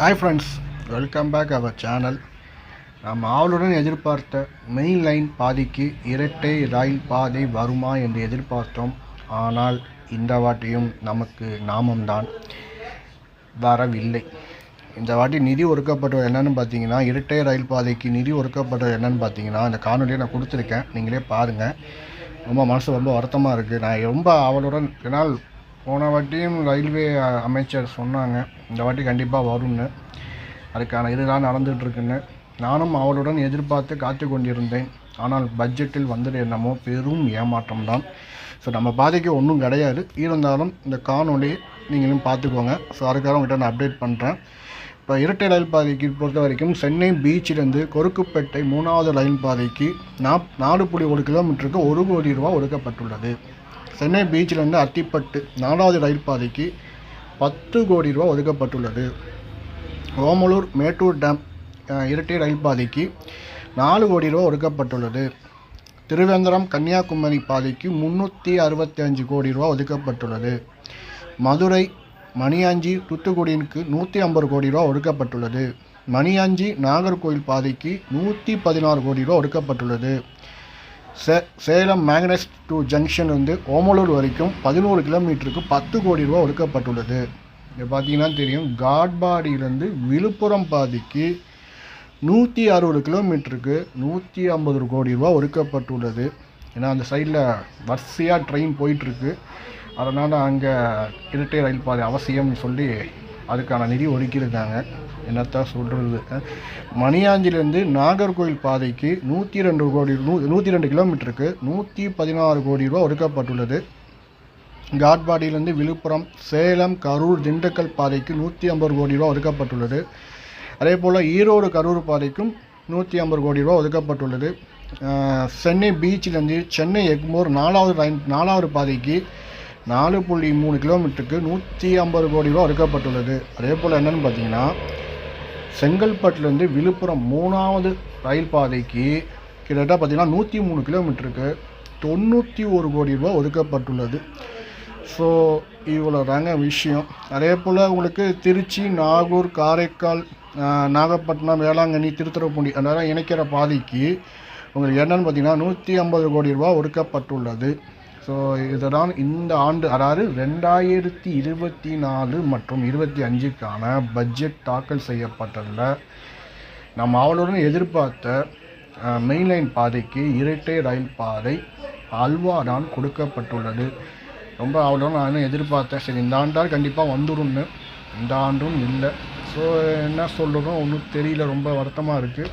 Hi friends welcome back our channel நாம் ஆவலுடன் எதிர்பார்த்த மெயின் லைன் பாதைக்கு இரட்டை ரயில் பாதை வருமா என்று எதிர்பார்த்தோம். ஆனால் இந்த வாட்டியும் நமக்கு நாமம்தான் வரவில்லை. இந்த வாட்டி நிதி ஒதுக்கப்பட்டது என்னென்னு பார்த்தீங்கன்னா இரட்டை ரயில் பாதைக்கு நிதி ஒதுக்கப்பட்டது என்னன்னு பார்த்தீங்கன்னா இந்த காணொலியை நான் கொடுத்துருக்கேன். நீங்களே பாருங்கள் ரொம்ப மனசு ரொம்ப வருத்தமாக இருக்குது நான் ரொம்ப அவளுடன் ஏன்னால் போன வாட்டியும் ரயில்வே அமைச்சர் சொன்னாங்க இந்த வாட்டி கண்டிப்பாக வரும்னு. அதுக்கான இதுதான் நடந்துகிட்ருக்குன்னு. நானும் அவளுடன் எதிர்பார்த்து காத்து கொண்டிருந்தேன். ஆனால் பட்ஜெட்டில் வந்தது என்னமோ பெரும் ஏமாற்றம் தான் ஸோ நம்ம பாதைக்கு ஒன்றும் கிடையாது. இருந்தாலும் இந்த காணொலி நீங்களும் பார்த்துக்கோங்க. ஸோ அதுக்காக உங்கள்கிட்ட நான் அப்டேட் பண்ணுறேன் இப்போ இரட்டை ரயில் பாதைக்கு பொறுத்த வரைக்கும் சென்னை பீச்சிலிருந்து கொருக்குப்பேட்டை மூணாவது ரயில் பாதைக்கு நாப் நாலு புள்ளி ஒரு கிலோமீட்டருக்கு ஒரு கோடி ரூபா ஒதுக்கப்பட்டுள்ளது. சென்னை பீச்சிலிருந்து அத்திப்பட்டு நாலாவது ரயில் பாதைக்கு பத்து கோடி ரூபா ஒதுக்கப்பட்டுள்ளது. ஓமலூர் மேட்டூர் டேம் இரட்டை ரயில் பாதைக்கு நாலு கோடி ரூபா ஒதுக்கப்பட்டுள்ளது. திருவேந்திரம் கன்னியாகுமரி பாதைக்கு முந்நூற்றி அறுபத்தி அஞ்சு கோடி ரூபா ஒதுக்கப்பட்டுள்ளது. மதுரை மணியாஞ்சி தூத்துக்குடிக்கு நூற்றி ஐம்பது கோடி ரூபா ஒதுக்கப்பட்டுள்ளது. மணியாஞ்சி நாகர்கோயில் பாதைக்கு நூற்றி பதினாறு கோடி ரூபா ஒதுக்கப்பட்டுள்ளது. சே சேலம் மேக்னஸ் டூ ஜங்ஷன் வந்து ஓமலூர் வரைக்கும் பதினோரு கிலோமீட்டருக்கு பத்து கோடி ரூபா ஒதுக்கப்பட்டுள்ளது. இது பார்த்தீங்கன்னா தெரியும் காட்பாடியிலேருந்து விழுப்புரம் பாதிக்கு நூற்றி அறுபது கிலோமீட்டருக்கு நூற்றி ஐம்பது கோடி ரூபா ஒதுக்கப்பட்டுள்ளது. ஏன்னா அந்த சைடில் வரிசையாக ட்ரெயின் போயிட்டுருக்கு அதனால் அங்கே இரட்டை ரயில் பாதை அவசியம்னு சொல்லி அதுக்கான நிதி ஒதுக்கியிருக்காங்க என்னத்தான் சொல்கிறது மணியாஞ்சிலேருந்து நாகர்கோவில் பாதைக்கு நூற்றி ரெண்டு கோடி நூ நூற்றி ரெண்டு கிலோமீட்டருக்கு நூற்றி பதினாறு கோடி ரூபா ஒதுக்கப்பட்டுள்ளது. காட்பாடியிலேருந்து விழுப்புரம் சேலம் கரூர் திண்டுக்கல் பாதைக்கு நூற்றி ஐம்பது கோடி ரூபா ஒதுக்கப்பட்டுள்ளது. அதே போல் ஈரோடு கரூர் பாதைக்கும் நூற்றி ஐம்பது கோடி ரூபா ஒதுக்கப்பட்டுள்ளது. சென்னை பீச்சிலேருந்து சென்னை எக்மோர் நாலாவது ரயில் நாலாவது பாதைக்கு நாலு புள்ளி மூணு கிலோமீட்டருக்கு நூற்றி ஐம்பது கோடி ரூபா ஒதுக்கப்பட்டுள்ளது. அதே போல் என்னென்னு பார்த்தீங்கன்னா செங்கல்பட்டுலேருந்து விழுப்புரம் மூணாவது ரயில் பாதைக்கு கிட்டத்தட்ட பார்த்தீங்கன்னா நூற்றி மூணு கிலோமீட்டருக்கு தொண்ணூற்றி ஒரு கோடி ரூபா ஒதுக்கப்பட்டுள்ளது. ஸோ இவ்வளோ தாங்க விஷயம். அதே போல் உங்களுக்கு திருச்சி நாகூர் காரைக்கால் நாகப்பட்டினம் வேளாங்கண்ணி திருத்துறைப்பூண்டி அதெல்லாம் இணைக்கிற பாதைக்கு உங்களுக்கு என்னென்னு பார்த்தீங்கன்னா நூற்றி ஐம்பது கோடி ரூபா ஒதுக்கப்பட்டுள்ளது. ஸோ இதுதான் இந்த ஆண்டு அதாவது ரெண்டாயிரத்தி இருபத்தி நாலு மற்றும் இருபத்தி அஞ்சுக்கான பட்ஜெட் தாக்கல் செய்யப்பட்டதில் நம்ம அவளுடன் எதிர்பார்த்த மெயின் லைன் பாதைக்கு இரட்டை ரயில் பாதை அல்வா தான் கொடுக்கப்பட்டுள்ளது. ரொம்ப அவளுடன் நானும் எதிர்பார்த்தேன். சரி இந்த ஆண்டால் கண்டிப்பாக வந்துடும்னு இந்த ஆண்டும் இல்லை. ஸோ என்ன சொல்கிறோம் ஒன்றும் தெரியல. ரொம்ப வருத்தமாக இருக்குது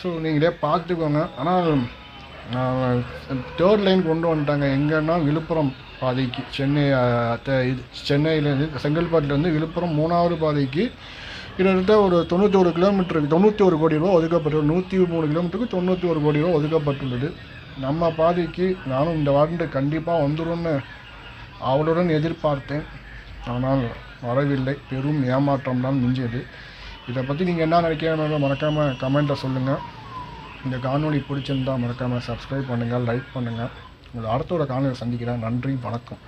ஸோ நீங்களே பார்த்துக்கோங்க. ஆனால் தேர்ட் லைன் கொண்டு வந்துட்டாங்க. எங்கன்னா விழுப்புரம் பாதைக்கு சென்னை இது சென்னையிலேருந்து செங்கல்பட்டுலேருந்து விழுப்புரம் மூணாவது பாதைக்கு கிட்டத்தட்ட ஒரு தொண்ணூற்றி ஒரு கிலோமீட்டருக்கு தொண்ணூற்றி ஒரு கோடி ரூபா ஒதுக்கப்பட்டுள்ளது. நூற்றி மூணு கிலோமீட்டருக்கு தொண்ணூற்றி ஒரு கோடி ரூபா ஒதுக்கப்பட்டுள்ளது. நம்ம பாதைக்கு நானும் இந்த வாரண்டு கண்டிப்பாக வந்துடும்னு அவளுடன் எதிர்பார்த்தேன். ஆனால் வரவில்லை. பெரும் ஏமாற்றம் தான் மிஞ்சியது. இதை பற்றி நீங்கள் என்ன நினைக்கிறீங்க மறக்காமல் கமெண்ட்டை சொல்லுங்கள் இந்த காணொலி பிடிச்சிருந்தா மறக்காமல் சப்ஸ்கிரைப் பண்ணுங்கள் லைக் பண்ணுங்கள் உங்களை அடுத்த ஒரு காணொலியை சந்திக்கிறேன். நன்றி வணக்கம்.